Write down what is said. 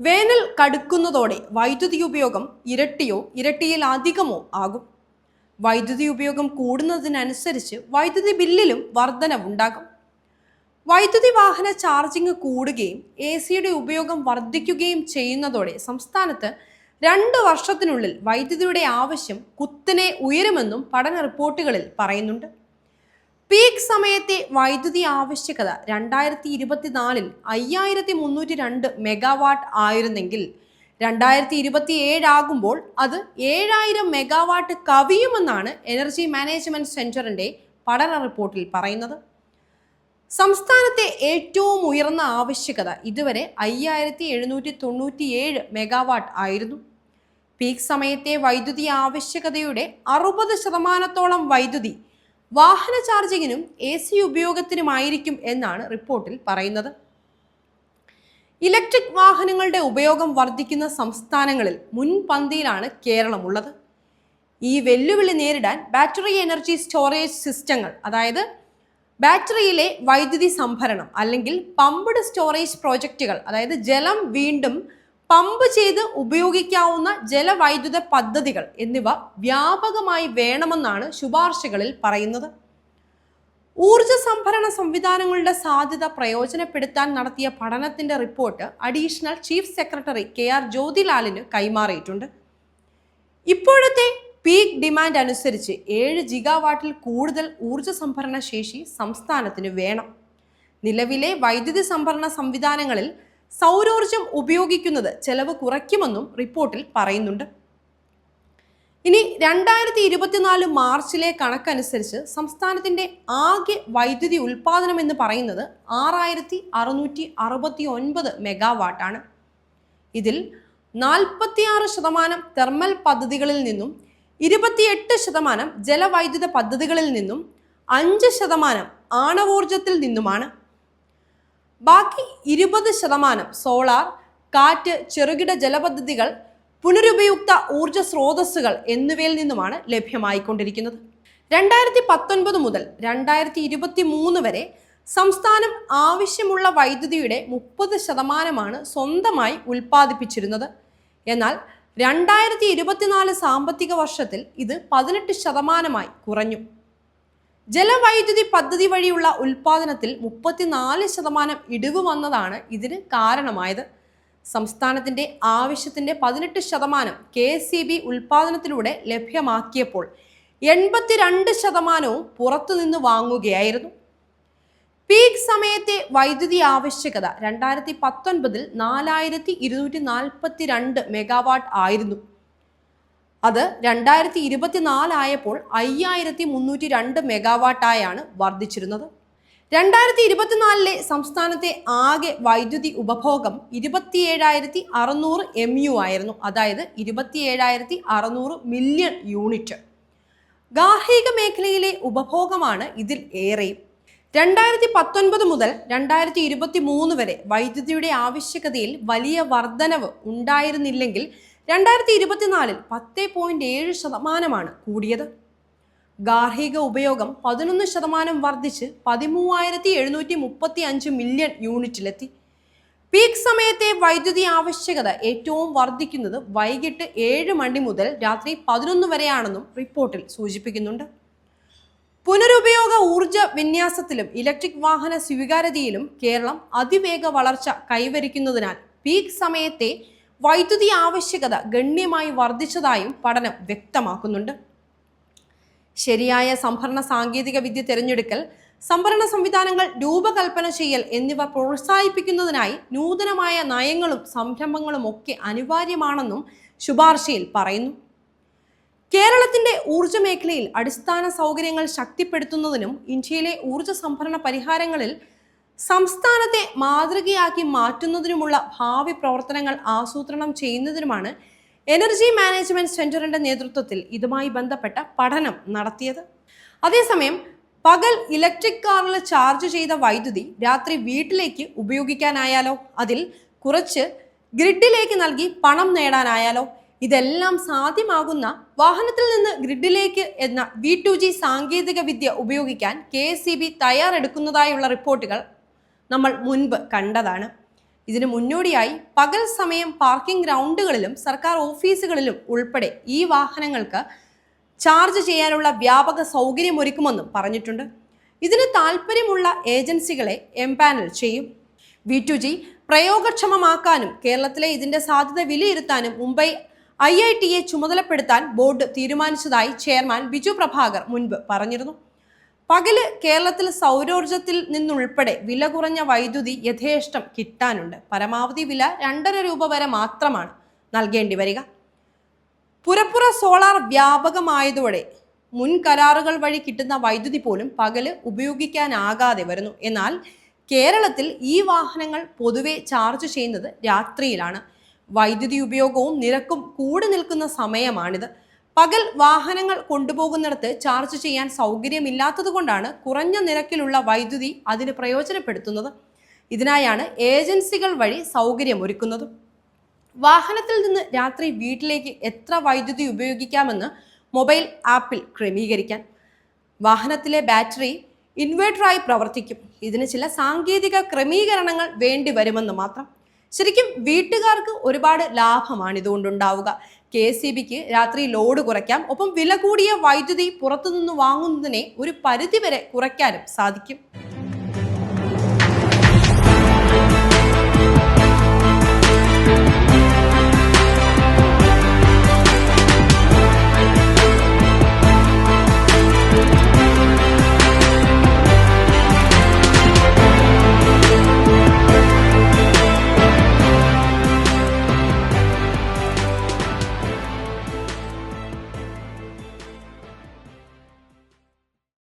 വേനൽ കടുക്കുന്നതോടെ വൈദ്യുതി ഉപയോഗം ഇരട്ടിയോ ഇരട്ടിയിലധികമോ ആകും. വൈദ്യുതി ഉപയോഗം കൂടുന്നതിനനുസരിച്ച് വൈദ്യുതി ബില്ലിലും വർധനവുണ്ടാകും വൈദ്യുതി വാഹന ചാർജിങ് കൂടുകയും എ സിയുടെ ഉപയോഗം വർദ്ധിക്കുകയും ചെയ്യുന്നതോടെ സംസ്ഥാനത്ത് രണ്ട് വർഷത്തിനുള്ളിൽ വൈദ്യുതിയുടെ ആവശ്യം കുത്തനെ ഉയരുമെന്നും പഠന റിപ്പോർട്ടുകളിൽ പറയുന്നുണ്ട്. പീക്ക് സമയത്തെ വൈദ്യുതി ആവശ്യകത രണ്ടായിരത്തി ഇരുപത്തിനാലിൽ അയ്യായിരത്തി മുന്നൂറ്റി രണ്ട് മെഗാവാട്ട് ആയിരുന്നെങ്കിൽ രണ്ടായിരത്തി ഇരുപത്തി ഏഴാകുമ്പോൾ അത് ഏഴായിരം മെഗാവാട്ട് കവിയുമെന്നാണ് എനർജി മാനേജ്മെന്റ് സെന്ററിന്റെ പഠന റിപ്പോർട്ടിൽ പറയുന്നത്. സംസ്ഥാനത്തെ ഏറ്റവും ഉയർന്ന ആവശ്യകത ഇതുവരെ അയ്യായിരത്തി എഴുന്നൂറ്റി തൊണ്ണൂറ്റിയേഴ് മെഗാവാട്ട് ആയിരുന്നു. പീക്ക് സമയത്തെ വൈദ്യുതി ആവശ്യകതയുടെ അറുപത് ശതമാനത്തോളം വൈദ്യുതി വാഹന ചാർജിങ്ങിനും എ സി ഉപയോഗത്തിനുമായിരിക്കും എന്നാണ് റിപ്പോർട്ടിൽ പറയുന്നത്. ഇലക്ട്രിക് വാഹനങ്ങളുടെ ഉപയോഗം വർദ്ധിക്കുന്ന സംസ്ഥാനങ്ങളിൽ മുൻപന്തിയിലാണ് കേരളമുള്ളത്. ഈ വെല്ലുവിളി നേരിടാൻ ബാറ്ററി എനർജി സ്റ്റോറേജ് സിസ്റ്റങ്ങൾ അതായത് ബാറ്ററിയിലെ വൈദ്യുതി സംഭരണം അല്ലെങ്കിൽ പമ്പ്ഡ് സ്റ്റോറേജ് പ്രോജക്റ്റുകൾ അതായത് ജലം വീണ്ടും പമ്പ് ചെയ്ത് ഉപയോഗിക്കാവുന്ന ജലവൈദ്യുത പദ്ധതികൾ എന്നിവ വ്യാപകമായി വേണമെന്നാണ് ശുപാർശകളിൽ പറയുന്നത്. ഊർജ സംഭരണ സംവിധാനങ്ങളുടെ സാധ്യത പ്രയോജനപ്പെടുത്താൻ നടത്തിയ പഠനത്തിന്റെ report additional chief secretary K R ജ്യോതിലാലിന് കൈമാറിയിട്ടുണ്ട്. ഇപ്പോഴത്തെ പീക്ക് ഡിമാൻഡ് അനുസരിച്ച് ഏഴ് ജിഗാവാട്ടിൽ കൂടുതൽ ഊർജ സംഭരണ ശേഷി സംസ്ഥാനത്തിന് വേണം. നിലവിലെ വൈദ്യുതി സംഭരണ സംവിധാനങ്ങളിൽ സൗരോർജം ഉപയോഗിക്കുന്നത് ചെലവ് കുറയ്ക്കുമെന്നും റിപ്പോർട്ടിൽ പറയുന്നുണ്ട്. ഇനി രണ്ടായിരത്തി ഇരുപത്തിനാല് മാർച്ചിലെ കണക്കനുസരിച്ച് സംസ്ഥാനത്തിന്റെ ആകെ വൈദ്യുതി ഉൽപാദനം എന്ന് പറയുന്നത് ആറായിരത്തി അറുന്നൂറ്റി അറുപത്തി ഒൻപത് മെഗാവാട്ടാണ്. ഇതിൽ നാൽപ്പത്തിയാറ് ശതമാനം തെർമൽ പദ്ധതികളിൽ നിന്നും ഇരുപത്തിയെട്ട് ശതമാനം ജലവൈദ്യുത പദ്ധതികളിൽ നിന്നും അഞ്ച് ശതമാനം ആണവോർജത്തിൽ നിന്നുമാണ്. ബാക്കി ഇരുപത് ശതമാനം സോളാർ കാറ്റ് ചെറുകിട ജലപദ്ധതികൾ പുനരുപയുക്ത ഊർജ സ്രോതസ്സുകൾ എന്നിവയിൽ നിന്നുമാണ് ലഭ്യമായിക്കൊണ്ടിരിക്കുന്നത്. രണ്ടായിരത്തി പത്തൊൻപത് മുതൽ രണ്ടായിരത്തി ഇരുപത്തി മൂന്ന് വരെ സംസ്ഥാനം ആവശ്യമുള്ള വൈദ്യുതിയുടെ മുപ്പത് ശതമാനമാണ് സ്വന്തമായി ഉൽപ്പാദിപ്പിച്ചിരുന്നത്. എന്നാൽ രണ്ടായിരത്തി ഇരുപത്തിനാല് സാമ്പത്തിക വർഷത്തിൽ ഇത് പതിനെട്ട് ശതമാനമായി കുറഞ്ഞു. ജലവൈദ്യുതി പദ്ധതി വഴിയുള്ള ഉൽപാദനത്തിൽ മുപ്പത്തിനാല് ശതമാനം ഇടിവ് വന്നതാണ് ഇതിന് കാരണമായത്. സംസ്ഥാനത്തിന്റെ ആവശ്യത്തിന്റെ പതിനെട്ട് ശതമാനം കെ സി ബി ഉൽപാദനത്തിലൂടെ ലഭ്യമാക്കിയപ്പോൾ എൺപത്തിരണ്ട് ശതമാനവും പുറത്തുനിന്ന് വാങ്ങുകയായിരുന്നു. പീക്ക് സമയത്തെ വൈദ്യുതി ആവശ്യകത രണ്ടായിരത്തി പത്തൊൻപതിൽ നാലായിരത്തി ഇരുന്നൂറ്റി നാൽപ്പത്തി രണ്ട് മെഗാവാട്ട് ആയിരുന്നു. അത് രണ്ടായിരത്തി ഇരുപത്തിനാലായപ്പോൾ അയ്യായിരത്തി മുന്നൂറ്റി രണ്ട് മെഗാവാട്ടായാണ് വർദ്ധിച്ചിരുന്നത്. രണ്ടായിരത്തി ഇരുപത്തിനാലിലെ സംസ്ഥാനത്തെ ആകെ വൈദ്യുതി ഉപഭോഗം ഇരുപത്തിയേഴായിരത്തി അറുന്നൂറ് എം യു ആയിരുന്നു അതായത് ഇരുപത്തിയേഴായിരത്തി അറുന്നൂറ് മില്യൺ യൂണിറ്റ്. ഗാർഹിക മേഖലയിലെ ഉപഭോഗമാണ് ഇതിൽ ഏറെയും. രണ്ടായിരത്തി പത്തൊൻപത് മുതൽ രണ്ടായിരത്തി ഇരുപത്തി മൂന്ന് വരെ വൈദ്യുതിയുടെ ആവശ്യകതയിൽ വലിയ വർധനവ് ഉണ്ടായിരുന്നില്ലെങ്കിൽ രണ്ടായിരത്തി ഇരുപത്തിനാലിൽ പത്ത് പോയിന്റ് ഏഴ് ശതമാനമാണ് കൂടിയത്. ഗാർഹിക ഉപയോഗം പതിനൊന്ന് ശതമാനം വർദ്ധിച്ച് പതിമൂവായിരത്തി എഴുന്നൂറ്റി മുപ്പത്തി അഞ്ച് മില്യൺ യൂണിറ്റിലെത്തി. പീക്ക് സമയത്തെ വൈദ്യുതി ആവശ്യകത ഏറ്റവും വർദ്ധിക്കുന്നത് വൈകിട്ട് ഏഴ് മണി മുതൽ രാത്രി പതിനൊന്ന് വരെയാണെന്നും റിപ്പോർട്ടിൽ സൂചിപ്പിക്കുന്നുണ്ട്. പുനരുപയോഗ ഊർജ വിന്യാസത്തിലും ഇലക്ട്രിക് വാഹന സ്വീകാര്യതയിലും കേരളം അതിവേഗ വളർച്ച കൈവരിക്കുന്നതിനാൽ പീക്ക് സമയത്തെ വൈദ്യുതി ആവശ്യകത ഗണ്യമായി വർദ്ധിച്ചതായും പഠനം വ്യക്തമാക്കുന്നുണ്ട്. ശരിയായ സംഭരണ സാങ്കേതിക വിദ്യ തിരഞ്ഞെടുക്കൽ സംഭരണ സംവിധാനങ്ങൾ രൂപകൽപ്പന ചെയ്യൽ എന്നിവ പ്രോത്സാഹിപ്പിക്കുന്നതിനായി നൂതനമായ നയങ്ങളും സംരംഭങ്ങളും ഒക്കെ അനിവാര്യമാണെന്നും ശുപാർശയിൽ പറയുന്നു. കേരളത്തിന്റെ ഊർജ മേഖലയിൽ അടിസ്ഥാന സൗകര്യങ്ങൾ ശക്തിപ്പെടുത്തുന്നതിനും ഇന്ത്യയിലെ ഊർജ സംഭരണ പരിഹാരങ്ങളിൽ സംസ്ഥാനത്തെ മാതൃകയാക്കി മാറ്റുന്നതിനുമുള്ള ഭാവി പ്രവർത്തനങ്ങൾ ആസൂത്രണം ചെയ്യുന്നതിനുമാണ് എനർജി മാനേജ്മെന്റ് സെന്ററിന്റെ നേതൃത്വത്തിൽ ഇതുമായി ബന്ധപ്പെട്ട പഠനം നടത്തിയത്. അതേസമയം പകൽ ഇലക്ട്രിക് കാറിൽ ചാർജ് ചെയ്ത വൈദ്യുതി രാത്രി വീട്ടിലേക്ക് ഉപയോഗിക്കാനായാലോ അതിൽ കുറച്ച് ഗ്രിഡിലേക്ക് നൽകി പണം നേടാനായാലോ ഇതെല്ലാം സാധ്യമാകുന്ന വാഹനത്തിൽ നിന്ന് ഗ്രിഡിലേക്ക് എന്ന വി ടു ജി സാങ്കേതിക വിദ്യ ഉപയോഗിക്കാൻ കെ എസ് സി ബി തയ്യാറെടുക്കുന്നതായുള്ള റിപ്പോർട്ടുകൾ നമ്മൾ മുൻപ് കണ്ടതാണ്. ഇതിനു മുന്നോടിയായി പകൽ സമയം പാർക്കിംഗ് ഗ്രൗണ്ടുകളിലും സർക്കാർ ഓഫീസുകളിലും ഉൾപ്പെടെ ഈ വാഹനങ്ങൾക്ക് ചാർജ് ചെയ്യാനുള്ള വ്യാപക സൗകര്യം സൗകര്യമൊരുക്കുമെന്നും പറഞ്ഞിട്ടുണ്ട്. ഇതിന് താൽപ്പര്യമുള്ള ഏജൻസികളെ എംപാനൽ ചെയ്യും. വി ടു ജി പ്രയോഗക്ഷമമാക്കാനും കേരളത്തിലെ ഇതിന്റെ സാധ്യത വിലയിരുത്താനും മുംബൈ ഐ ഐ ടിയെ ചുമതലപ്പെടുത്താൻ ബോർഡ് തീരുമാനിച്ചതായി ചെയർമാൻ ബിജു പ്രഭാകർ മുൻപ് പറഞ്ഞിരുന്നു. പകൽ കേരളത്തിൽ സൗരോർജത്തിൽ നിന്നുൾപ്പെടെ വില കുറഞ്ഞ വൈദ്യുതി യഥേഷ്ടം കിട്ടാനുണ്ട്. പരമാവധി വില രണ്ടര രൂപ വരെ മാത്രമാണ് നൽകേണ്ടി വരിക. പുരപ്പുറ സോളാർ വ്യാപകമായതോടെ മുൻ കരാറുകൾ വഴി കിട്ടുന്ന വൈദ്യുതി പോലും പകൽ ഉപയോഗിക്കാനാകാതെ വരുന്നു. എന്നാൽ കേരളത്തിൽ ഈ വാഹനങ്ങൾ പൊതുവെ ചാർജ് ചെയ്യുന്നത് രാത്രിയിലാണ്. വൈദ്യുതി ഉപയോഗവും നിരക്കും കൂടി നിൽക്കുന്ന സമയമാണിത്. പകൽ വാഹനങ്ങൾ കൊണ്ടുപോകുന്നിടത്ത് ചാർജ് ചെയ്യാൻ സൗകര്യമില്ലാത്തതുകൊണ്ടാണ് കുറഞ്ഞ നിരക്കിലുള്ള വൈദ്യുതി അതിന് പ്രയോജനപ്പെടുത്തുന്നത്. ഇതിനായാണ് ഏജൻസികൾ വഴി സൗകര്യം സൗകര്യമൊരുക്കുന്നത് വാഹനത്തിൽ നിന്ന് രാത്രി വീട്ടിലേക്ക് എത്ര വൈദ്യുതി ഉപയോഗിക്കാമെന്ന് മൊബൈൽ ആപ്പിൽ ക്രമീകരിക്കാൻ. വാഹനത്തിലെ ബാറ്ററി ഇൻവേർട്ടറായി പ്രവർത്തിക്കും. ഇതിന് ചില സാങ്കേതിക ക്രമീകരണങ്ങൾ വേണ്ടി വരുമെന്ന് മാത്രം. ശരിക്കും വീട്ടുകാർക്ക് ഒരുപാട് ലാഭമാണ് ഇതുകൊണ്ടുണ്ടാവുക. കെ എസ് ബിക്ക് രാത്രി ലോഡ് കുറയ്ക്കാം. ഒപ്പം വില കൂടിയ വൈദ്യുതി പുറത്തുനിന്ന് വാങ്ങുന്നതിനെ ഒരു പരിധിവരെ കുറയ്ക്കാനും സാധിക്കും.